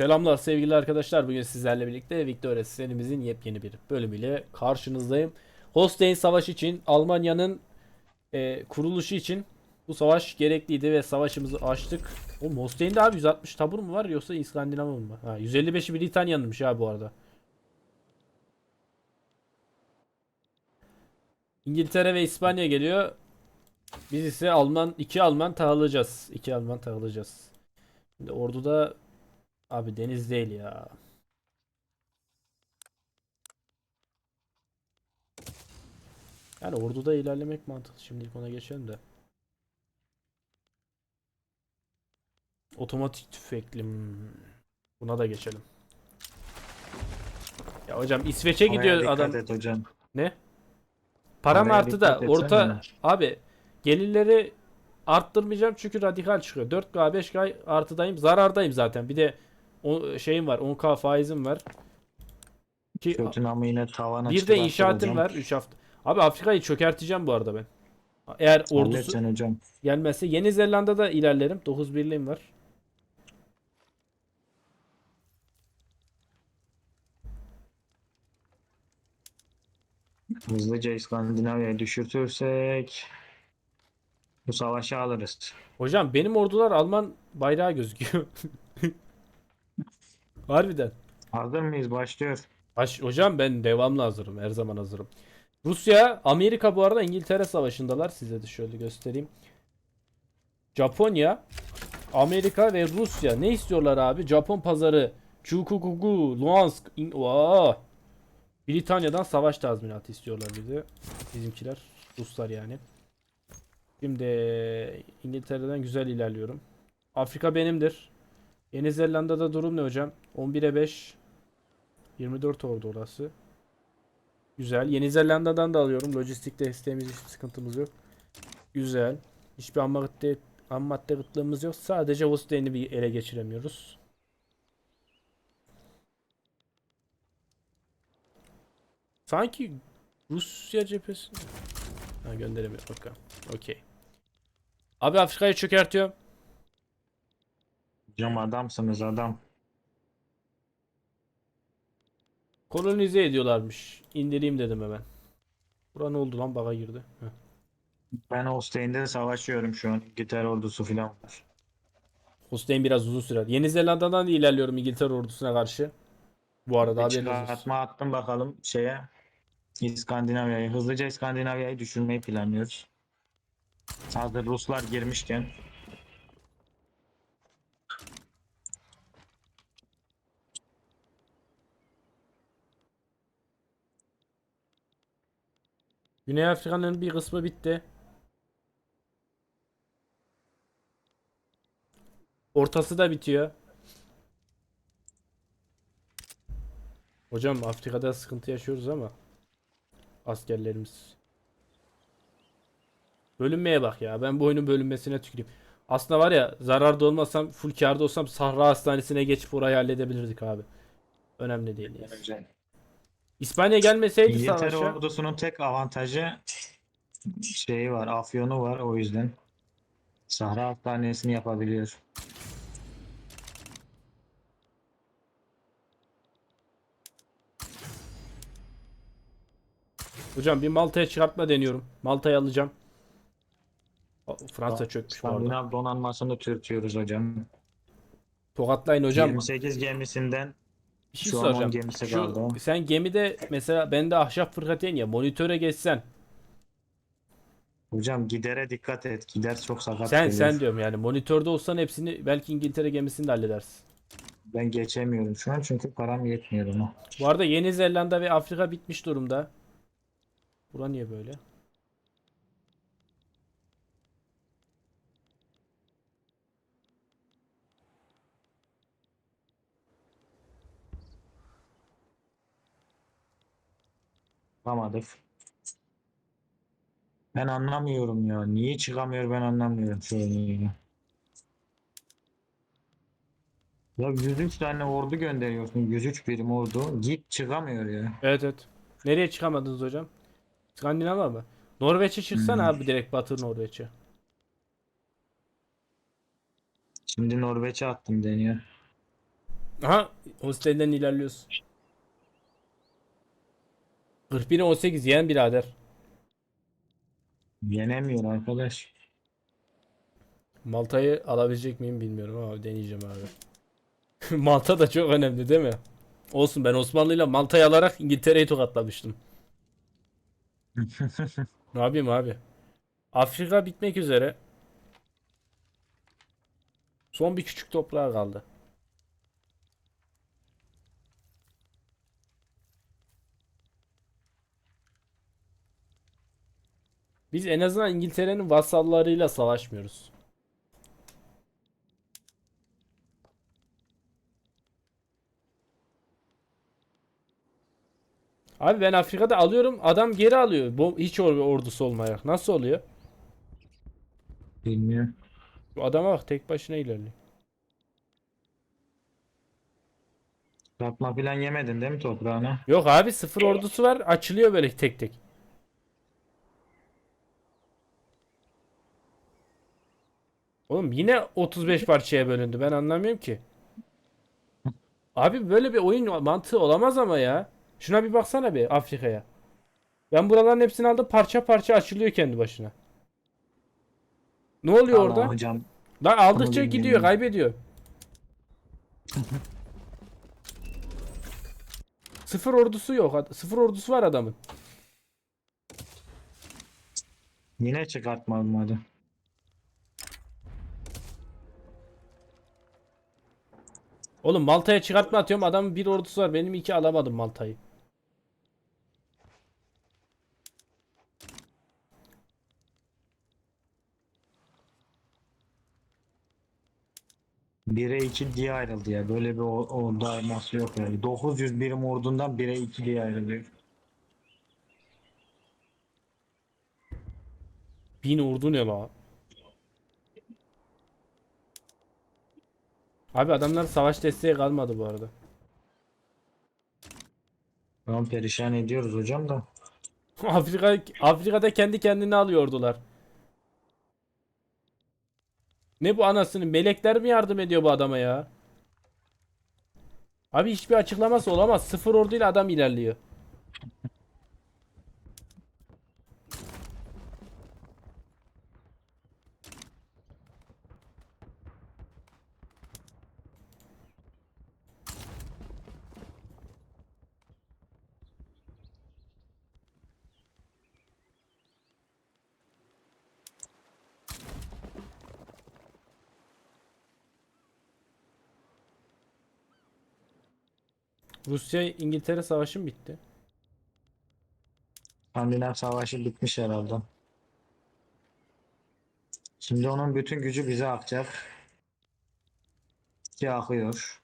Selamlar sevgili arkadaşlar. Bugün sizlerle birlikte Victoria serimizin yepyeni bir bölümüyle karşınızdayım. Holstein Savaşı için Almanya'nın e, kuruluşu için bu savaş gerekliydi ve savaşımızı açtık. O Holstein'de abi 160 tabur mu var yoksa İskandinav mı? Ha 155'i Britanya'nınmış ha bu arada. İngiltere ve İspanya geliyor. Biz ise Alman iki Alman tahılacağız. İki Alman tahılacağız. Şimdi orduda Abi deniz değil ya. Yani orduda ilerlemek mantıklı. Şimdilik ona geçelim de. Otomatik tüfekli. Buna da geçelim. Ya hocam İsveç'e gidiyor adam. et hocam. Ne? Param Oraya arttı da orta etsene. abi gelirleri arttırmayacağım çünkü radikal çıkıyor. 4K 5K artıdayım. Zarardayım zaten. Bir de o şeyim var. 10K faizim var. Ki Kötü namı yine tavana bir de inşaatım var 3 hafta. Abi Afrika'yı çökerteceğim bu arada ben. Eğer ordusu hocam. gelmezse Yeni Zelanda'da ilerlerim. 9 birliğim var. Hızlıca İskandinavya'yı düşürtürsek bu savaşı alırız. Hocam benim ordular Alman bayrağı gözüküyor. Harbiden. Hazır mıyız? Başlıyor. Baş, hocam ben devamlı hazırım. Her zaman hazırım. Rusya, Amerika bu arada İngiltere savaşındalar. Size de şöyle göstereyim. Japonya, Amerika ve Rusya. Ne istiyorlar abi? Japon pazarı, Chukukuku, Luhansk, İng- Vaa! Britanya'dan savaş tazminatı istiyorlar bir de. Bizimkiler, Ruslar yani. Şimdi İngiltere'den güzel ilerliyorum. Afrika benimdir. Yeni Zelanda'da durum ne hocam? 11'e 5. 24 ordu orası. Güzel. Yeni Zelanda'dan da alıyorum. Lojistik desteğimiz hiçbir sıkıntımız yok. Güzel. Hiçbir ham madde, ham madde kıtlığımız yok. Sadece Holstein'i bir ele geçiremiyoruz. Sanki Rusya cephesi... Ha gönderemiyor. Bakalım. Okey. Abi Afrika'yı çökertiyorum. Hocam adamsınız adam. Kolonize ediyorlarmış. İndireyim dedim hemen. Bura ne oldu lan? Baga girdi. Heh. Ben Holstein'de savaşıyorum şu an. İngiltere ordusu falan var. Holstein biraz uzun sürer. Yeni Zelanda'dan da ilerliyorum İngiltere ordusuna karşı. Bu arada haberiniz olsun. çıkartma attım bakalım şeye. İskandinavya'yı. Hızlıca İskandinavya'yı düşürmeyi planlıyoruz. Hazır Ruslar girmişken. Güney Afrika'nın bir kısmı bitti. Ortası da bitiyor. Hocam Afrika'da sıkıntı yaşıyoruz ama askerlerimiz. Bölünmeye bak ya. Ben bu oyunun bölünmesine tüküreyim. Aslında var ya zararda olmasam full kârda olsam Sahra Hastanesi'ne geçip orayı halledebilirdik abi. Önemli değil yani. İspanya gelmeseydi İngiltere savaşa. ordusunun tek avantajı şeyi var, afyonu var o yüzden. Sahra Hastanesi'ni yapabiliyor. Hocam bir Malta'ya çıkartma deniyorum. Malta'yı alacağım. Aa, Fransa çökmüş bu arada. Skandinav donanmasını Türkçüyoruz hocam. Tokatlayın hocam. 28 gemisinden Bir şey şu an on soracağım. gemisi Şu, kaldı. sen gemide mesela bende ahşap fırkateyn ya monitöre geçsen. hocam gidere dikkat et. Gider çok sakat Sen geliyor. sen diyorum yani monitörde olsan hepsini belki İngiltere gemisini de halledersin. Ben geçemiyorum şu an çünkü param yetmiyor ona. Bu arada Yeni Zelanda ve Afrika bitmiş durumda. Bura niye böyle? Yapamadık. Ben anlamıyorum ya. Niye çıkamıyor ben anlamıyorum şu oyunu. Ya 103 tane ordu gönderiyorsun. 103 birim ordu. Git çıkamıyor ya. Evet evet. Nereye çıkamadınız hocam? Skandinav'a mı? Norveç'e çıksana Hmm. abi direkt Batı Norveç'e. Şimdi Norveç'e attım deniyor. Aha hostelden ilerliyoruz. 41'e 18 yeğen birader. Yenemiyor arkadaş. Malta'yı alabilecek miyim bilmiyorum ama deneyeceğim abi. Malta da çok önemli değil mi? Olsun ben Osmanlı'yla Malta'yı alarak İngiltere'yi tokatlamıştım. Ne yapayım abi? Afrika bitmek üzere. Son bir küçük toprağı kaldı. Biz en azından İngiltere'nin vasallarıyla savaşmıyoruz. Abi ben Afrika'da alıyorum adam geri alıyor. Bu hiç or- ordusu olmayarak. Nasıl oluyor? Bilmiyorum. Bu adama bak tek başına ilerliyor. Katma falan yemedin değil mi toprağına? Yok abi sıfır ordusu var açılıyor böyle tek tek. Oğlum yine 35 parçaya bölündü ben anlamıyorum ki. Abi böyle bir oyun mantığı olamaz ama ya. Şuna bir baksana bir Afrika'ya. Ben buraların hepsini aldım parça parça açılıyor kendi başına. Ne oluyor Allah orada? hocam. Lan aldıkça Onu gidiyor bilmiyorum. kaybediyor. Sıfır ordusu yok. Sıfır ordusu var adamın. Yine çıkartmadım hadi. Oğlum Malta'ya çıkartma atıyorum. Adamın bir ordusu var. Benim iki alamadım Malta'yı. Bire 2 diye ayrıldı ya. Böyle bir or- ordu ayrılması yok yani. 900 birim ordundan 1'e 2 diye ayrılıyor. Bin ordu ne la? Abi adamlar savaş desteği kalmadı bu arada. Tamam perişan ediyoruz hocam da. Afrika Afrika'da kendi kendine alıyordular. Ne bu anasını? Melekler mi yardım ediyor bu adama ya? Abi hiçbir açıklaması olamaz. Sıfır orduyla adam ilerliyor. Rusya İngiltere savaşı mı bitti? Skandinav Savaşı bitmiş herhalde. Şimdi onun bütün gücü bize akacak. Ki akıyor.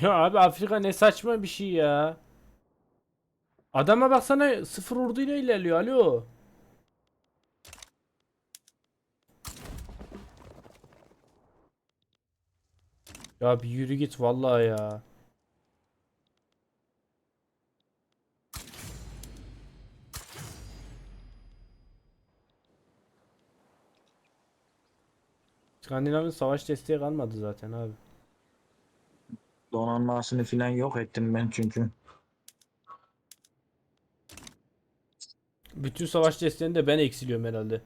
Ya abi Afrika ne saçma bir şey ya. Adama baksana sıfır orduyla ilerliyor. Alo. Ya bir yürü git vallahi ya. Skandinav'ın savaş desteği kalmadı zaten abi. Donanmasını filan yok ettim ben çünkü. Bütün savaş desteğinde ben eksiliyorum herhalde.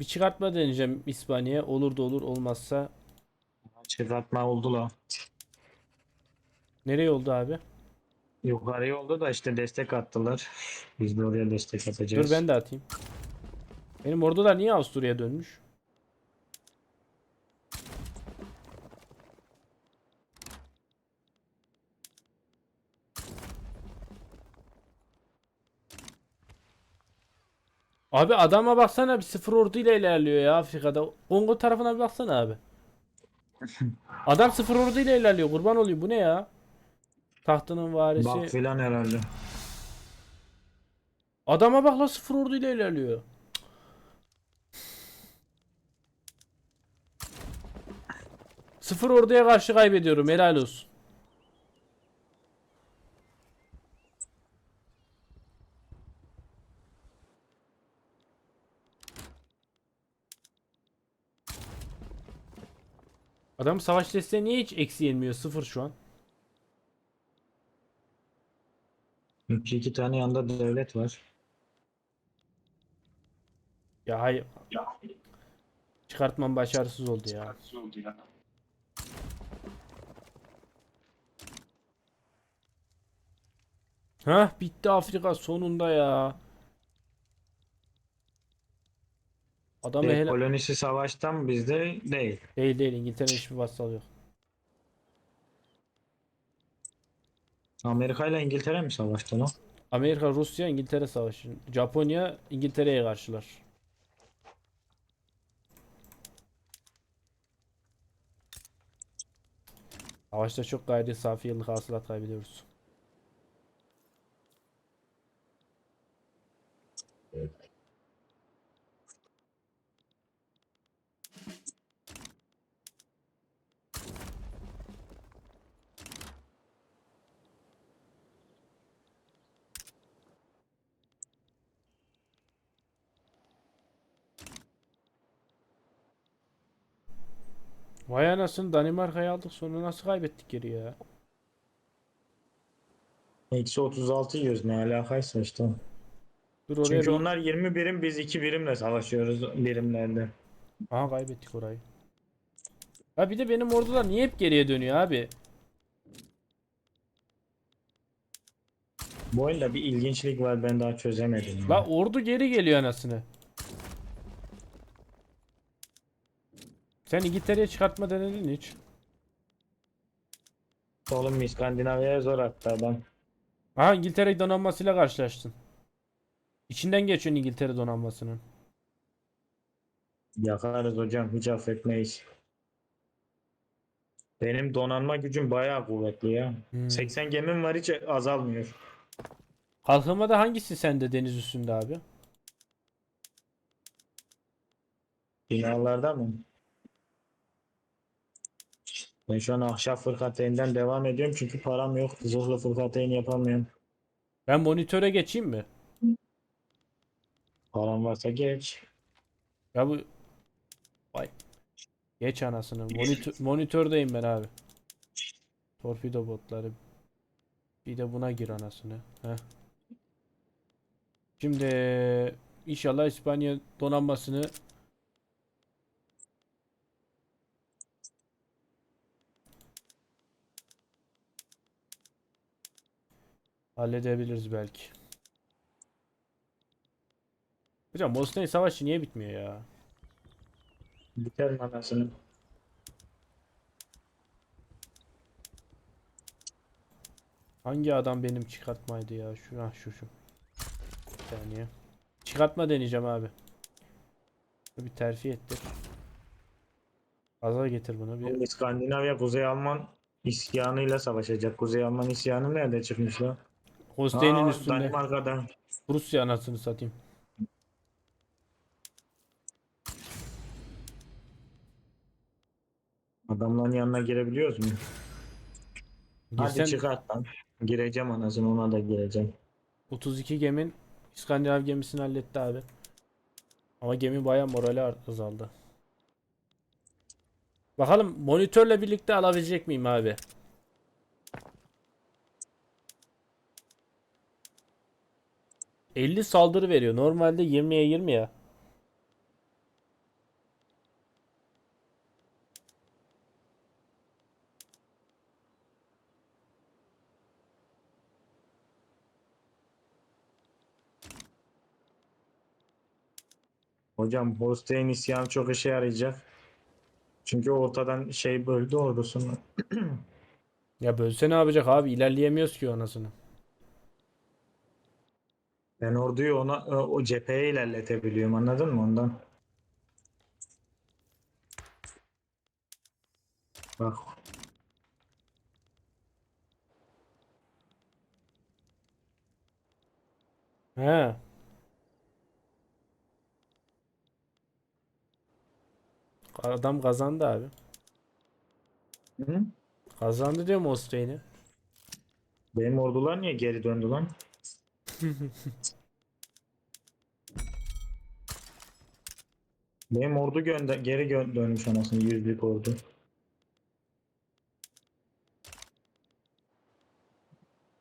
Bir çıkartma deneyeceğim İspanya'ya. Olur da olur olmazsa. Çıkartma oldu la. Nereye oldu abi? Yukarıya oldu da işte destek attılar. Biz de oraya destek atacağız. Dur ben de atayım. Benim ordular niye Avusturya'ya dönmüş? Abi adama baksana bir sıfır orduyla ilerliyor ya Afrika'da. Kongo tarafına bir baksana abi. Adam sıfır orduyla ilerliyor. Kurban olayım bu ne ya? Tahtının varisi. Bak filan herhalde. Adama bak la sıfır orduyla ilerliyor. Sıfır orduya karşı kaybediyorum helal olsun. Adam savaş desteği niye hiç eksi yenmiyor? Sıfır şu an. İki, iki tane yanda devlet var. Ya hayır. Çıkartmam başarısız oldu ya. Hah bitti Afrika sonunda ya. Adam E, hele... kolonisi savaştan bizde değil. Değil değil İngiltere'nin hiçbir vassal yok. Amerika ile İngiltere mi savaştı lan? Amerika, Rusya, İngiltere savaşı. Japonya İngiltere'ye karşılar. Savaşta çok gayri safi yıllık hasılat kaybediyoruz. Vay anasını Danimarka'yı aldık sonra nasıl kaybettik geri ya? Eksi 36 yiyoruz ne alakaysa işte. Dur oraya Çünkü bir- onlar 20 birim biz 2 birimle savaşıyoruz birimlerde. Aha kaybettik orayı. Ha bir de benim ordular niye hep geriye dönüyor abi? Bu oyunda bir ilginçlik var ben daha çözemedim. ya. La ordu geri geliyor anasını. Sen İngiltere'ye çıkartma denedin hiç? Oğlum İskandinavya'ya zor attı adam. Aha İngiltere donanmasıyla karşılaştın. İçinden geçiyorsun İngiltere donanmasının. Yakarız hocam hiç affetmeyiz. Benim donanma gücüm bayağı kuvvetli ya. Hmm. 80 gemim var hiç azalmıyor. Kalkınmada hangisi sende deniz üstünde abi? Binalarda mı? Ben şu an ahşap fırkateyinden devam ediyorum çünkü param yok. Zırhlı fırkateyn yapamıyorum. Ben monitöre geçeyim mi? Param varsa geç. Ya bu Vay. Geç anasını. Monitör, monitördeyim ben abi. Torpido botları. Bir de buna gir anasını. Heh. Şimdi inşallah İspanya donanmasını halledebiliriz belki. Hocam Bosna Savaşı niye bitmiyor ya? Biter mi anasını? Hangi adam benim çıkartmaydı ya? Şu ah şu şu. Bir saniye. Çıkartma deneyeceğim abi. Bir terfi ettir. Gaza getir bunu bir. İskandinavya Kuzey Alman isyanıyla savaşacak. Kuzey Alman isyanı nerede çıkmış lan? Holstein'in Aa, üstünde. Danimarka'da. Rusya anasını satayım. Adamların yanına girebiliyoruz mu? Hadi Girsen çıkart lan. Gireceğim anasını ona da gireceğim. 32 gemin İskandinav gemisini halletti abi. Ama gemi baya morali azaldı. Bakalım monitörle birlikte alabilecek miyim abi? ...50 saldırı veriyor. Normalde 20'ye 20 ya. Hocam Holstein isyanı çok işe yarayacak. Çünkü ortadan şey böldü ordusunu. Ya bölse ne yapacak abi? İlerleyemiyoruz ki anasını. Ben orduyu ona e, o cepheye ilerletebiliyorum anladın mı ondan? Bak He. Adam kazandı abi. Hı? Kazandı diyorum Australia'yı. benim ordular niye geri döndü lan? Benim ordu gönder geri gö dönmüş anasını yüzlük ordu.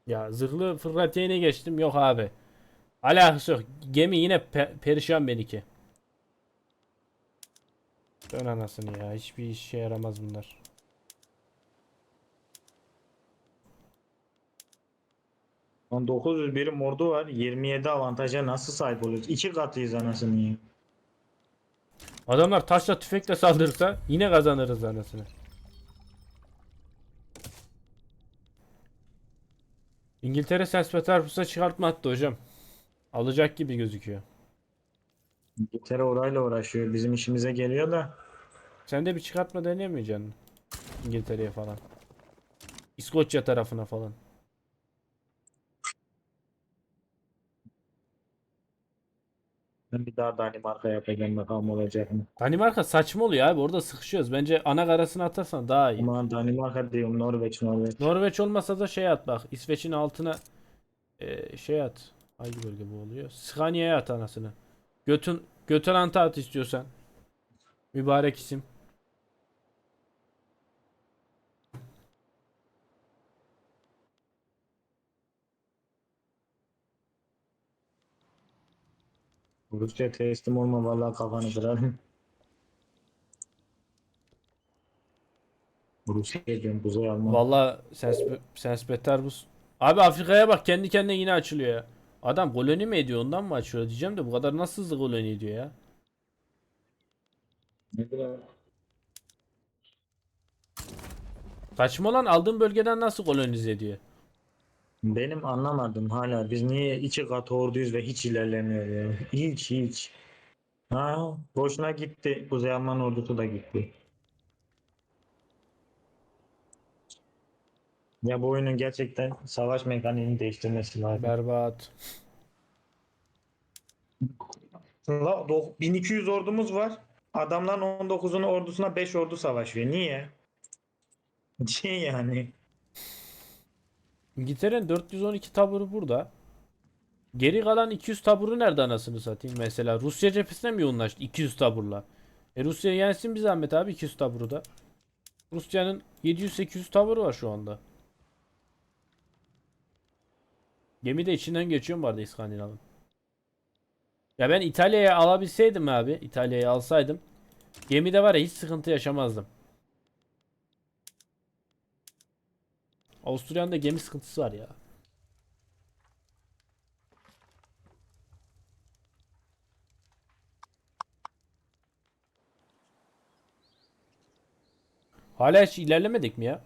Ya zırhlı Fırratiye'ne geçtim yok abi. Alakası yok. Gemi yine pe perişan benimki. Dön anasını ya. Hiçbir işe yaramaz bunlar. 900 birim ordu var. 27 avantaja nasıl sahip oluyoruz? İki katıyız anasını ya. Adamlar taşla tüfekle saldırırsa yine kazanırız anasını. İngiltere Senspetersburg'a çıkartma attı hocam. Alacak gibi gözüküyor. İngiltere orayla uğraşıyor. Bizim işimize geliyor da. Sen de bir çıkartma deneyemeyeceksin. İngiltere'ye falan. İskoçya tarafına falan. Ben bir daha Danimarka yapacağım bakalım olacak mı? Danimarka saçma oluyor abi. Orada sıkışıyoruz. Bence ana karasına atarsan daha iyi. Ama Danimarka diyorum Norveç Norveç. Norveç olmasa da şey at bak. İsveç'in altına e, şey at. Hangi bölge bu oluyor? Scania'ya at anasını. Götün Götürant'a at istiyorsan. Mübarek isim. Rusya teslim olma vallahi kafanı kırarım. Rusya diyorum Kuzey Alman. Vallahi Sens- Senspetersburg. Abi Afrika'ya bak kendi kendine yine açılıyor ya. Adam koloni mi ediyor ondan mı açıyor diyeceğim de bu kadar nasıl hızlı koloni ediyor ya. Ne kadar- Saçma lan aldığın bölgeden nasıl kolonize ediyor? Benim anlamadım hala biz niye iki kat orduyuz ve hiç ilerlemiyor ya. Hiç hiç. Ha, boşuna gitti. Kuzey Alman ordusu da gitti. Ya bu oyunun gerçekten savaş mekaniğini değiştirmesi lazım. Berbat. La, do- 1200 ordumuz var. Adamların 19'unu ordusuna 5 ordu savaşıyor. Niye? Niye yani? İngiltere'nin 412 taburu burada. Geri kalan 200 taburu nerede anasını satayım mesela? Rusya cephesine mi yoğunlaştı 200 taburla? E Rusya yensin bir zahmet abi 200 taburu da. Rusya'nın 700-800 taburu var şu anda. Gemi de içinden geçiyor bu arada İskandinav'ın. Ya ben İtalya'ya alabilseydim abi, İtalya'ya alsaydım gemide var ya hiç sıkıntı yaşamazdım. Avusturya'nın da gemi sıkıntısı var ya. Hala hiç ilerlemedik mi ya?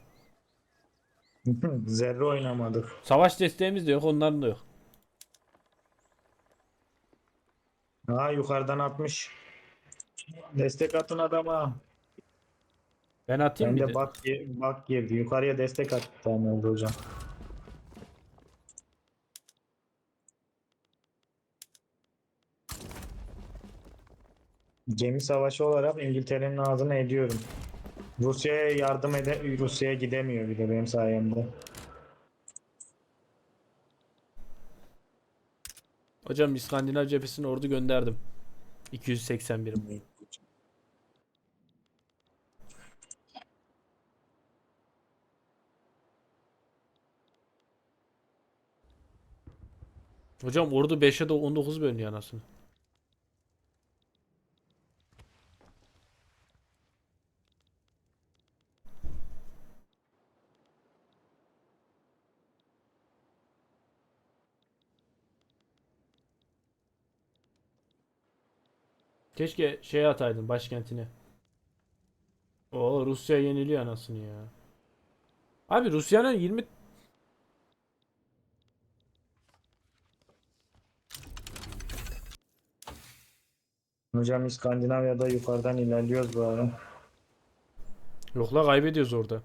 Zerre oynamadık. Savaş desteğimiz de yok, onların da yok. Ha yukarıdan atmış. Destek atın adama. Ben atayım Ben bir de de. bak, bak girdi. Yukarıya destek attı. Tamam oldu hocam. Gemi savaşı olarak İngiltere'nin ağzını ediyorum. Rusya'ya yardım ede Rusya'ya gidemiyor bir de benim sayemde. Hocam İskandinav cephesine ordu gönderdim. 281. Hocam ordu 5'e de 19 bölünüyor anasını. Keşke şey ataydın başkentine. O Rusya yeniliyor anasını ya. Abi Rusya'nın 20 Hocam İskandinavya'da yukarıdan ilerliyoruz bu ara. Yok la kaybediyoruz orada.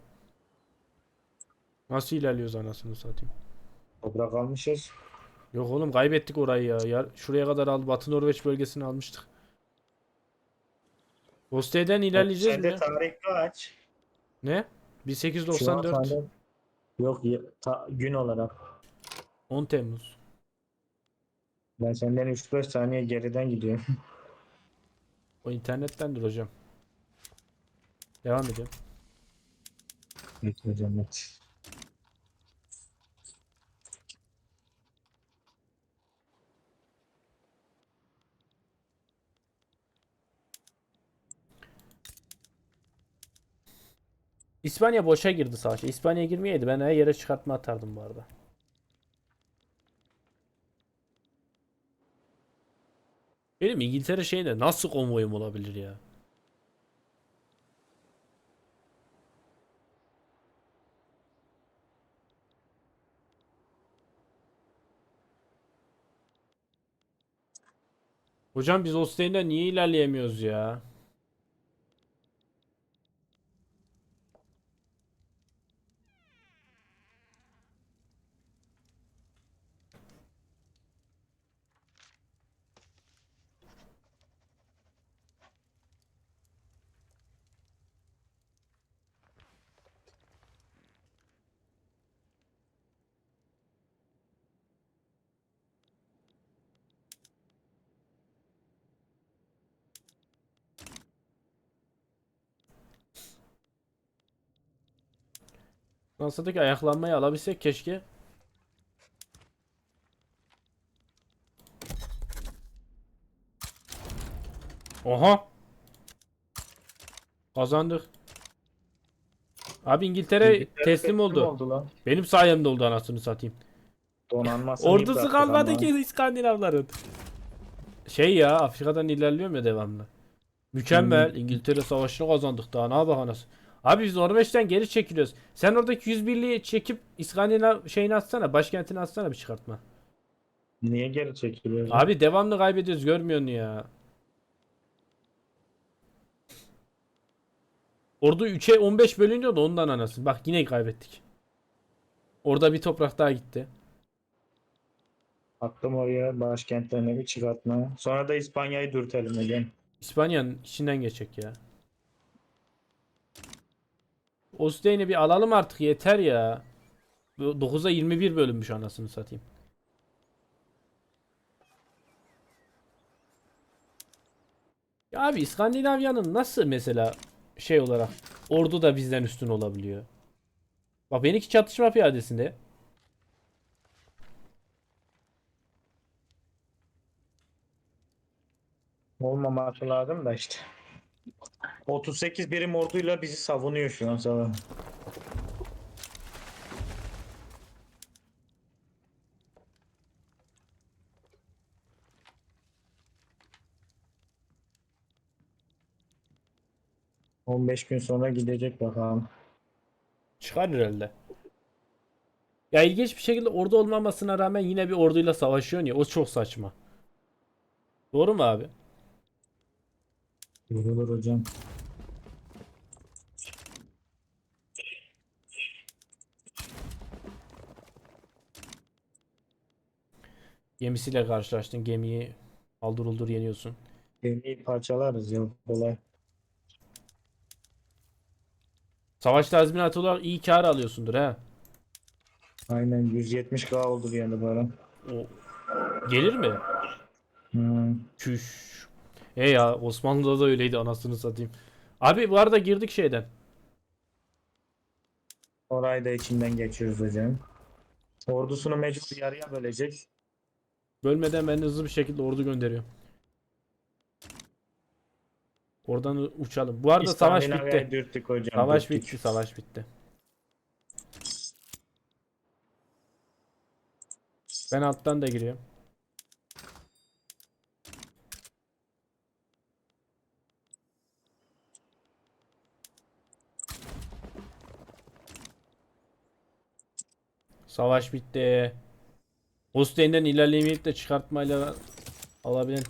Nasıl ilerliyoruz anasını satayım. Toprak almışız. Yok oğlum kaybettik orayı ya. ya şuraya kadar aldı. Batı Norveç bölgesini almıştık. Boste'den ilerleyeceğiz mi? Sende ya? tarih kaç? Ne? Şu an 1894. sende- Yok ta- gün olarak. 10 Temmuz. Ben senden 3-5 saniye geriden gidiyorum. O internettendir hocam. Devam edelim. Evet hocam evet. İspanya boşa girdi savaşa. İspanya girmeyeydi ben her yere çıkartma atardım bu arada. Benim İngiltere şeyinde nasıl konvoyum olabilir ya? Hocam biz Ostein'den niye ilerleyemiyoruz ya? Fransa'daki ayaklanmayı alabilsek keşke. Oha. Kazandık. Abi İngiltere, İngiltere teslim oldu. oldu lan. Benim sayemde oldu anasını satayım. Donanmasını Ordusu kalmadı ki İskandinavların. Şey ya Afrika'dan ilerliyorum ya devamlı. Mükemmel. İngiltere savaşını kazandık daha ne yapak anasını. Abi biz Norveç'ten geri çekiliyoruz. Sen oradaki 101'liği çekip İskandinav şeyini atsana. Başkentini atsana bir çıkartma. Niye geri çekiliyor? Abi devamlı kaybediyoruz görmüyorsun ya. Ordu 3'e 15 bölünüyor da ondan anasını. Bak yine kaybettik. Orada bir toprak daha gitti. Attım oraya başkentlerine bir çıkartma. Sonra da İspanya'yı dürtelim hocam. İspanya'nın içinden geçecek ya. Ostein'i bir alalım artık yeter ya. Bu 9'a 21 bölünmüş anasını satayım. Ya abi İskandinavya'nın nasıl mesela şey olarak ordu da bizden üstün olabiliyor? Bak benimki çatışma piyadesinde. Olmaması lazım da işte. 38 birim orduyla bizi savunuyor şu an sana. ...15 gün sonra gidecek bakalım. Çıkar herhalde. Ya ilginç bir şekilde ordu olmamasına rağmen yine bir orduyla savaşıyorsun ya. O çok saçma. Doğru mu abi? Yorulur hocam. Gemisiyle karşılaştın. Gemiyi aldır uldur yeniyorsun. Gemiyi parçalarız ya kolay. Savaş tazminatı olarak iyi kar alıyorsundur ha. Aynen 170k oldu bir anda bana. O gelir mi? Hmm. Küş. E ya Osmanlı'da da öyleydi anasını satayım. Abi bu arada girdik şeyden. Orayı da içinden geçiyoruz hocam. Ordusunu mecbur yarıya bölecek. Bölmeden ben hızlı bir şekilde ordu gönderiyorum. Oradan uçalım. Bu arada savaş bitti. dürttük hocam. Savaş dürttük. bitti, savaş bitti. Ben alttan da giriyorum. Savaş bitti. Hostein'den ilerleyemeyip de çıkartmayla alabilen.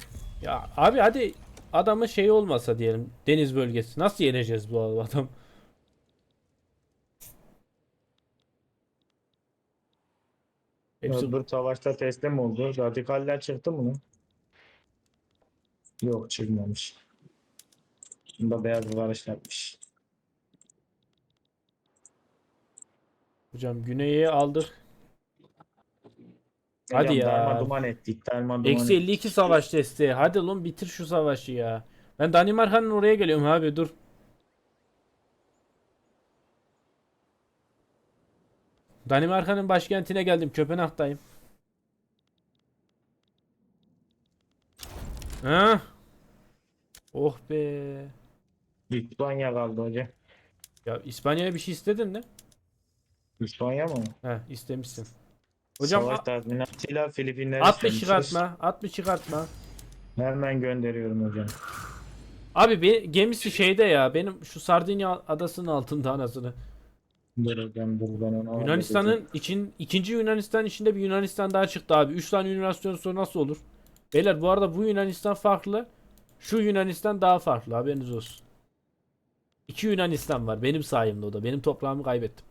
Ya abi hadi adamın şeyi olmasa diyelim deniz bölgesi. Nasıl yeneceğiz bu adam? Hepsi Öbür savaşta teslim oldu. Radikaller çıktı mı? Yok çıkmamış. Bunda beyaz barış yapmış. Hocam güneye aldık. Hadi ya. Darma duman ettik. Darma duman Eksi ettik. 52 savaş desteği. Hadi lan bitir şu savaşı ya. Ben Danimarka'nın oraya geliyorum abi dur. Danimarka'nın başkentine geldim. Köpenhag'dayım. Ha? Oh be. Litvanya kaldı hocam. Ya İspanya'ya bir şey istedin mi? İspanya mı? He istemişsin. Hocam Savaş tazminatıyla Filipinler at bir istemişiz. çıkartma. At bir çıkartma. Hemen gönderiyorum hocam. Abi bir gemisi şeyde ya. Benim şu Sardinya adasının altında anasını. Dur hocam dur ben onu. Yunanistan'ın için ikinci Yunanistan içinde bir Yunanistan daha çıktı abi. 3 tane Yunanistan sonra nasıl olur? Beyler bu arada bu Yunanistan farklı. Şu Yunanistan daha farklı haberiniz olsun. İki Yunanistan var benim sayemde o da. Benim toprağımı kaybettim.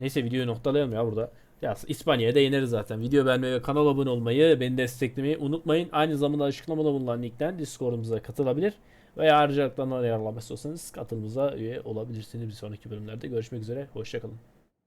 Neyse videoyu noktalayalım ya burada. Ya İspanya'ya da yeneriz zaten. Video beğenmeyi ve kanala abone olmayı, beni desteklemeyi unutmayın. Aynı zamanda açıklamada bulunan linkten Discord'umuza katılabilir. Veya ayrıcalıklarından ayarlamak istiyorsanız katılımıza üye olabilirsiniz. Bir sonraki bölümlerde görüşmek üzere. Hoşçakalın.